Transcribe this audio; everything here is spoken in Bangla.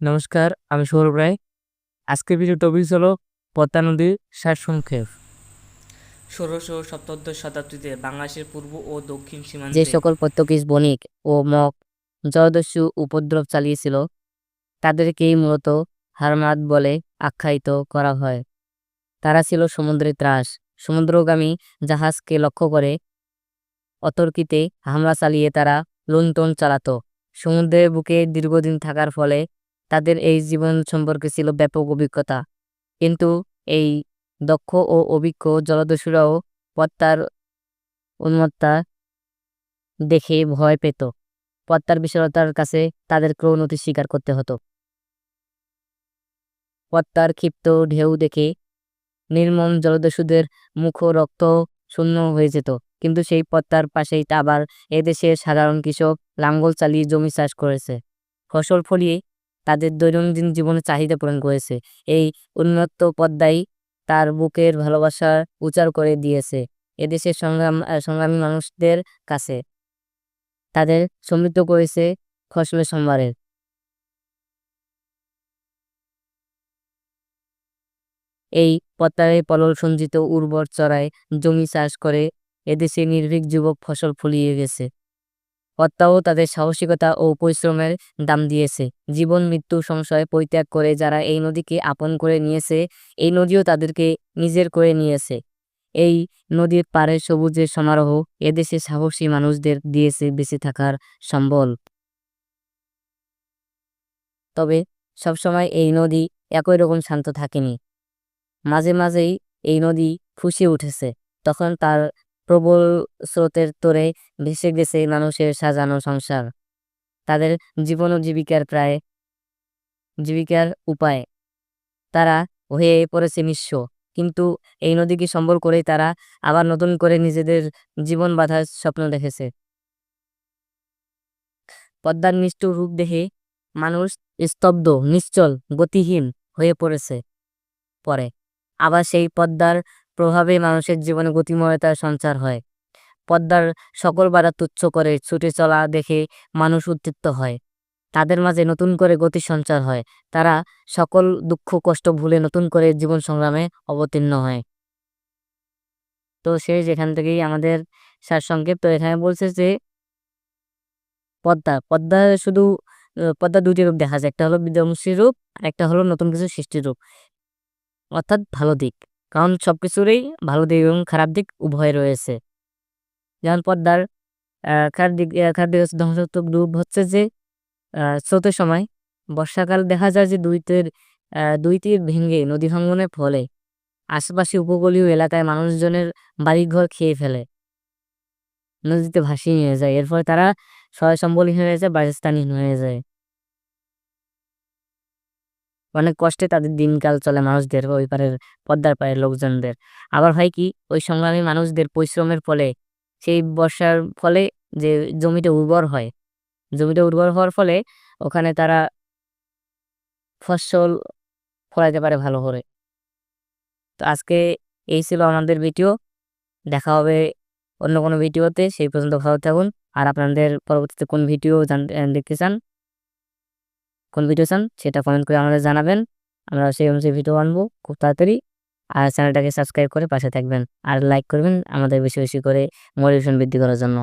নমস্কার আমি সৌরভ রায়। আজকের ভিডিও টপিক হলো পদ্মা নদীর সারসংক্ষেপ ষোড়শ ও সপ্তদশ শতাব্দীতে বাংলাদেশের পূর্ব ও দক্ষিণ যে সকল পর্তুগিজ বণিক ও মগ জলদস্যু উপদ্রব চালিয়েছিল তাদেরকেই মূলত হারমাদ বলে আখ্যায়িত করা হয়। তারা ছিল সমুদ্রে ত্রাস। সমুদ্রগামী জাহাজকে লক্ষ্য করে অতর্কিতে হামলা চালিয়ে তারা লুণ্ঠন চালাতো। সমুদ্রের বুকে দীর্ঘদিন থাকার ফলে তাদের এই জীবন সম্পর্কে ছিল ব্যাপক অভিজ্ঞতা। কিন্তু এই দক্ষ ও অভিজ্ঞ জলদস্যুরাও পত্তার উন্মত্তা দেখে ভয় পেত। পদ্মার বিশালতার কাছে তাদের ক্রৌনতি স্বীকার করতে হতো। পদ্মার ক্ষিপ্ত ঢেউ দেখে নির্মম জলদস্যুদের মুখ রক্ত শূন্য হয়ে যেত। কিন্তু সেই পত্তার পাশেই আবার এদেশের সাধারণ কৃষক লাঙ্গল চালিয়ে জমি চাষ করেছে। ফসল ফলিয়ে তাদের দৈনন্দিন জীবনে চাহিদা পূরণ করেছে। এই উন্নত পদ্মাই তার বুকের ভালোবাসা উচার করে দিয়েছে এদেশের সংগ্রাম, সংগ্রামী মানুষদের কাছে। তাদের সমৃদ্ধ করেছে ফসলের সম্ভারের এই পদ্মায় পলল সঞ্চিত উর্বর চড়ায় জমি চাষ করে এদেশে নির্ভীক যুবক ফসল ফলিয়ে গেছে। পদ্মাও তাদের সাহসিকতা ও পরিশ্রমের দাম দিয়েছে। জীবন, মৃত্যু, সংশয় পরিত্যাগ করে যারা এই নদীকে আপন করে নিয়েছে, এই নদীও তাদেরকে নিজের করে নিয়েছে। এই নদীর পাড়ে সবুজের সমারোহ এদেশে সাহসী মানুষদের দিয়েছে বেঁচে থাকার সম্বল। তবে সবসময় এই নদী একই রকম শান্ত থাকেনি। মাঝে মাঝেই এই নদী ফুসে উঠেছে। তখন তার প্রবল স্রোতের তোরে ভেসে গেছে মানুষের সাজানো সংসার। তাদের জীবন ও জীবিকার প্রায়, জীবিকার উপায়। তারা হয়ে পড়েছে নিঃস্ব। কিন্তু এই নদীকে সম্বল করেই তারা আবার নতুন করে নিজেদের জীবন বাঁধার স্বপ্ন দেখেছে। পদ্মার নিষ্ঠুর রূপ দেখে মানুষ স্তব্ধ, নিশ্চল, গতিহীন হয়ে পড়েছে, পরে। আবার সেই পদ্মার প্রভাবে মানুষের জীবনে গতিময়তার সঞ্চার হয়। পদ্মার সকল বাধা তুচ্ছ করে ছুটে চলা দেখে মানুষ উদ্দীপ্ত হয়। তাদের মাঝে নতুন করে গতি সঞ্চার হয়। তারা সকল দুঃখ, কষ্ট ভুলে নতুন করে জীবন সংগ্রামে অবতীর্ণ হয়। তো সে যেখান থেকেই আমাদের সারসংক্ষেপ, তো এখানে বলছে যে পদ্মা পদ্মা শুধু পদ্মা দুটি রূপ দেখা যায়। একটা হলো বিধ্বংসী রূপ, আর একটা হলো নতুন কিছু সৃষ্টির রূপ। অর্থাৎ ভালো দিক। কারণ সব কিছুরই ভালো দিক এবং খারাপ দিক উভয় রয়েছে। যেমন পদ্মার খারাপ দিক খারাপ দিক হচ্ছে ধ্বংসাত্মক রূপ হচ্ছে যে স্রোতের সময় বর্ষাকাল দেখা যায় যে দুই তীর দুই ভেঙে নদী ভাঙ্গনের ফলে। আশেপাশে উপকূলীয় এলাকায় মানুষজনের বাড়িঘর খেয়ে ফেলে। নদীতে ভাসিয়ে নিয়ে যায়। এর ফলে তারা সহায় সম্বলহীন হয়ে যায়, বাসস্থানহীন হয়ে যায়। অনেক কষ্টে তাদের দিনকাল চলে মানুষদের ওই পারের পদ্মার পাড়ের লোকজনদের। আবার হয় কি ওই সংগ্রামী মানুষদের পরিশ্রমের ফলে সেই বর্ষার ফলে যে জমিটা উর্বর হয় জমিটা উর্বর হওয়ার ফলে ওখানে তারা ফসল ফলাইতে পারে ভালো করে। তো আজকে এই ছিল আমাদের ভিডিও। দেখা হবে অন্য কোনো ভিডিওতে সেই পর্যন্ত ভালো থাকুন। আর আপনাদের পরবর্তীতে কোন ভিডিও আহ, দেখতে চান কোন ভিডিও চান, সেটা কমেন্ট করে আমাদের জানাবেন। আমরা সেই অনুযায়ী ভিডিও আনব খুব তাড়াতাড়ি। আর চ্যানেলটাকে সাবস্ক্রাইব করে পাশে থাকবেন। আর লাইক করবেন আমাদের বেশি বেশি করে মোটিভেশন বৃদ্ধি করার জন্য।